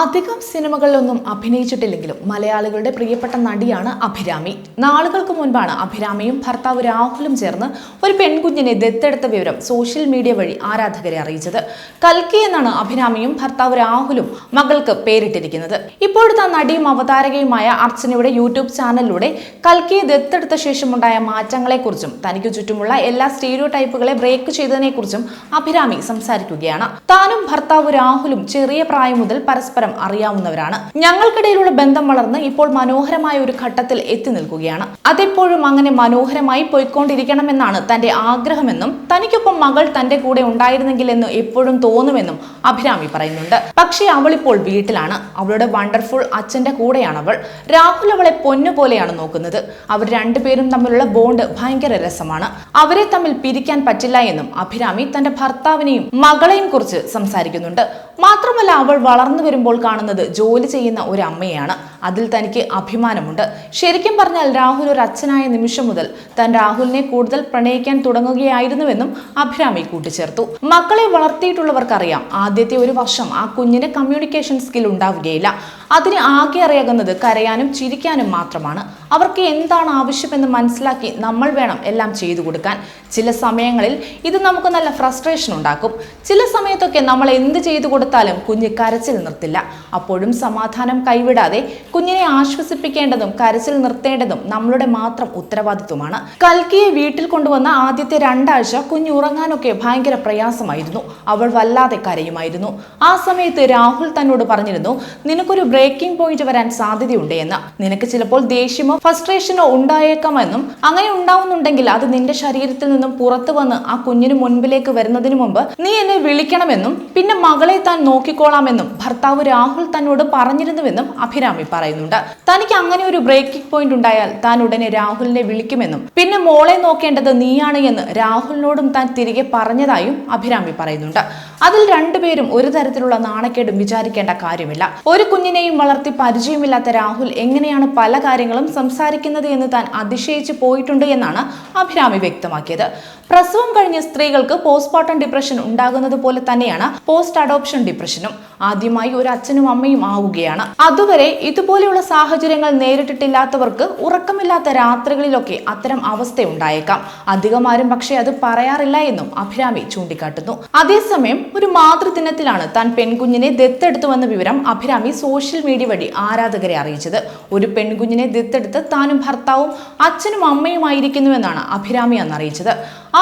അധികം സിനിമകളിലൊന്നും അഭിനയിച്ചിട്ടില്ലെങ്കിലും മലയാളികളുടെ പ്രിയപ്പെട്ട നടിയാണ് അഭിരാമി. നാളുകൾക്ക് മുൻപാണ് അഭിരാമിയും ഭർത്താവ് രാഹുലും ചേർന്ന് ഒരു പെൺകുഞ്ഞിനെ ദത്തെടുത്ത വിവരം സോഷ്യൽ മീഡിയ വഴി ആരാധകരെ അറിയിച്ചത്. കൽക്കി എന്നാണ് അഭിരാമിയും ഭർത്താവ് രാഹുലും മകൾക്ക് പേരിട്ടിരിക്കുന്നത്. ഇപ്പോഴത്തെ നടിയും അവതാരകയുമായ അർച്ചനയുടെ യൂട്യൂബ് ചാനലിലൂടെ കൽക്കിയെ ദത്തെടുത്ത ശേഷമുണ്ടായ മാറ്റങ്ങളെക്കുറിച്ചും തനിക്ക് ചുറ്റുമുള്ള എല്ലാ സ്റ്റീരിയോ ടൈപ്പുകളെ ബ്രേക്ക് ചെയ്തതിനെക്കുറിച്ചും അഭിരാമി സംസാരിക്കുകയാണ്. താനും ഭർത്താവ് രാഹുലും ചെറിയ പ്രായം മുതൽ പരസ്പരം അറിയാവുന്നവരാണ്. ഞങ്ങൾക്കിടയിലുള്ള ബന്ധം വളർന്ന് ഇപ്പോൾ മനോഹരമായ ഒരു ഘട്ടത്തിൽ എത്തി നിൽക്കുകയാണ്. അതെപ്പോഴും അങ്ങനെ മനോഹരമായി പോയിക്കൊണ്ടിരിക്കണമെന്നാണ് തന്റെ ആഗ്രഹമെന്നും തനിക്കൊപ്പം മകൾ തന്റെ കൂടെ ഉണ്ടായിരുന്നെങ്കിൽ എന്ന് എപ്പോഴും തോന്നുമെന്നും അഭിരാമി പറയുന്നുണ്ട്. പക്ഷേ അവളിപ്പോൾ വീട്ടിലാണ്. അവളുടെ വണ്ടർഫുൾ അച്ഛന്റെ കൂടെയാണ് അവൾ രാഹുൽ അവളെ പൊന്നു പോലെയാണ് നോക്കുന്നത്. അവർ രണ്ടുപേരും തമ്മിലുള്ള ബോണ്ട് ഭയങ്കര രസമാണ്. അവരെ തമ്മിൽ പിരിക്കാൻ പറ്റില്ല എന്നും അഭിരാമി തന്റെ ഭർത്താവിനെയും മകളെയും കുറിച്ച് സംസാരിക്കുന്നുണ്ട്. മാത്രമല്ല അവൾ വളർന്നു വരുമ്പോൾ കാണുന്നത് ജോലി ചെയ്യുന്ന ഒരു അമ്മയാണ്. അതിൽ തനിക്ക് അഭിമാനമുണ്ട്. ശരിക്കും പറഞ്ഞാൽ രാഹുൽ ഒരു അച്ഛനായ നിമിഷം മുതൽ താൻ രാഹുലിനെ കൂടുതൽ പ്രണയിക്കാൻ തുടങ്ങുകയായിരുന്നുവെന്നും അഭിരാമി കൂട്ടിച്ചേർത്തു. മക്കളെ വളർത്തിയിട്ടുള്ളവർക്കറിയാം ആദ്യത്തെ ഒരു വർഷം ആ കുഞ്ഞിന് കമ്മ്യൂണിക്കേഷൻ സ്കിൽ ഉണ്ടാവുകയില്ല. അതിന് ആകെ അറിയാകുന്നത് കരയാനും ചിരിക്കാനും മാത്രമാണ്. അവർക്ക് എന്താണ് ആവശ്യമെന്ന് മനസ്സിലാക്കി നമ്മൾ വേണം എല്ലാം ചെയ്തു കൊടുക്കാൻ. ചില സമയങ്ങളിൽ ഇത് നമുക്ക് നല്ല ഫ്രസ്ട്രേഷൻ ഉണ്ടാക്കും. ചില സമയത്തൊക്കെ നമ്മൾ എന്ത് ചെയ്തു കൊടുത്താലും കുഞ്ഞ് കരച്ചിൽ നിർത്തില്ല. അപ്പോഴും സമാധാനം കൈവിടാതെ കുഞ്ഞിനെ ആശ്വസിപ്പിക്കേണ്ടതും കരച്ചിൽ നിർത്തേണ്ടതും നമ്മളുടെ മാത്രം ഉത്തരവാദിത്വമാണ്. കൽക്കിയെ വീട്ടിൽ കൊണ്ടുവന്ന ആദ്യത്തെ രണ്ടാഴ്ച കുഞ്ഞ് ഉറങ്ങാനൊക്കെ ഭയങ്കര പ്രയാസമായിരുന്നു. അവൾ വല്ലാതെ കരയുമായിരുന്നു. ആ സമയത്ത് രാഹുൽ തന്നോട് പറഞ്ഞിരുന്നു നിനക്കൊരു ബ്രേക്കിംഗ് പോയിന്റ് വരാൻ സാധ്യതയുണ്ട് എന്ന്. നിനക്ക് ചിലപ്പോൾ ദേഷ്യമോ ഫ്രസ്ട്രേഷനോ ഉണ്ടായേക്കാമെന്നും അങ്ങനെ ഉണ്ടാവുന്നുണ്ടെങ്കിൽ അത് നിന്റെ ശരീരത്തിൽ നിന്നും പുറത്തു വന്ന് ആ കുഞ്ഞിന് മുൻപിലേക്ക് വരുന്നതിന് മുമ്പ് നീ എന്നെ വിളിക്കണമെന്നും പിന്നെ മകളെ താൻ നോക്കിക്കോളാമെന്നും ഭർത്താവ് രാഹുൽ തന്നോട് പറഞ്ഞിരുന്നുവെന്നും അഭിരാമി പറയുന്നുണ്ട്. തനിക്ക് അങ്ങനെ ഒരു ബ്രേക്കിംഗ് പോയിന്റ് ഉണ്ടായാൽ താൻ ഉടനെ രാഹുലിനെ വിളിക്കുമെന്നും പിന്നെ മോളെ നോക്കേണ്ടത് നീയാണ് എന്ന് രാഹുലിനോടും താൻ തിരികെ പറഞ്ഞതായും അഭിരാമി പറയുന്നുണ്ട്. അതിൽ രണ്ടുപേരും ഒരു തരത്തിലുള്ള നാണക്കേടും വിചാരിക്കേണ്ട കാര്യമില്ല. ഒരു കുഞ്ഞിനെയും വളർത്തി പരിചയമില്ലാത്ത രാഹുൽ എങ്ങനെയാണ് പല കാര്യങ്ങളും സംസാരിക്കുന്നത് എന്ന് താൻ അതിശയിച്ചു പോയിട്ടുണ്ട് എന്നാണ് അഭിരാമി വ്യക്തമാക്കിയത്. പ്രസവം കഴിഞ്ഞ സ്ത്രീകൾക്ക് പോസ്റ്റ്മോർട്ടം ഡിപ്രഷൻ ഉണ്ടാകുന്നത് പോലെ തന്നെയാണ് പോസ്റ്റ് അഡോപ്ഷൻ ഡിപ്രഷനും ആദ്യമായി ഒരു അച്ഛനും അമ്മയും ആവുകയാണ്. അതുവരെ ഇതുപോലെയുള്ള സാഹചര്യങ്ങൾ നേരിട്ടിട്ടില്ലാത്തവർക്ക് ഉറക്കമില്ലാത്ത രാത്രികളിലൊക്കെ അത്തരം അവസ്ഥ ഉണ്ടായേക്കാം അധികമാരും പക്ഷേ അത് പറയാറില്ല എന്നും അഭിരാമി ചൂണ്ടിക്കാട്ടുന്നു. അതേസമയം ഒരു മാതൃദിനത്തിലാണ് താൻ പെൺകുഞ്ഞിനെ ദത്തെടുത്തുവെന്ന വിവരം അഭിരാമി സോഷ്യൽ മീഡിയ വഴി ആരാധകരെ അറിയിച്ചത്. ഒരു പെൺകുഞ്ഞിനെ ദത്തെടുത്ത് താനും ഭർത്താവും അച്ഛനും അമ്മയുമായിരിക്കുന്നുവെന്നാണ് അഭിരാമി അന്ന് അറിയിച്ചത്.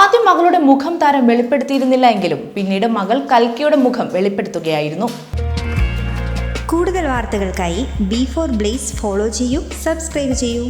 ആദ്യം മകളുടെ മുഖം താരം വെളിപ്പെടുത്തിയിരുന്നില്ല എങ്കിലും പിന്നീട് മകൾ കൽക്കിയുടെ മുഖം വെളിപ്പെടുത്തുകയായിരുന്നു. കൂടുതൽ വാർത്തകൾക്കായി ബി ഫോർ ബ്ലേസ് ഫോളോ ചെയ്യൂ സബ്സ്ക്രൈബ് ചെയ്യൂ.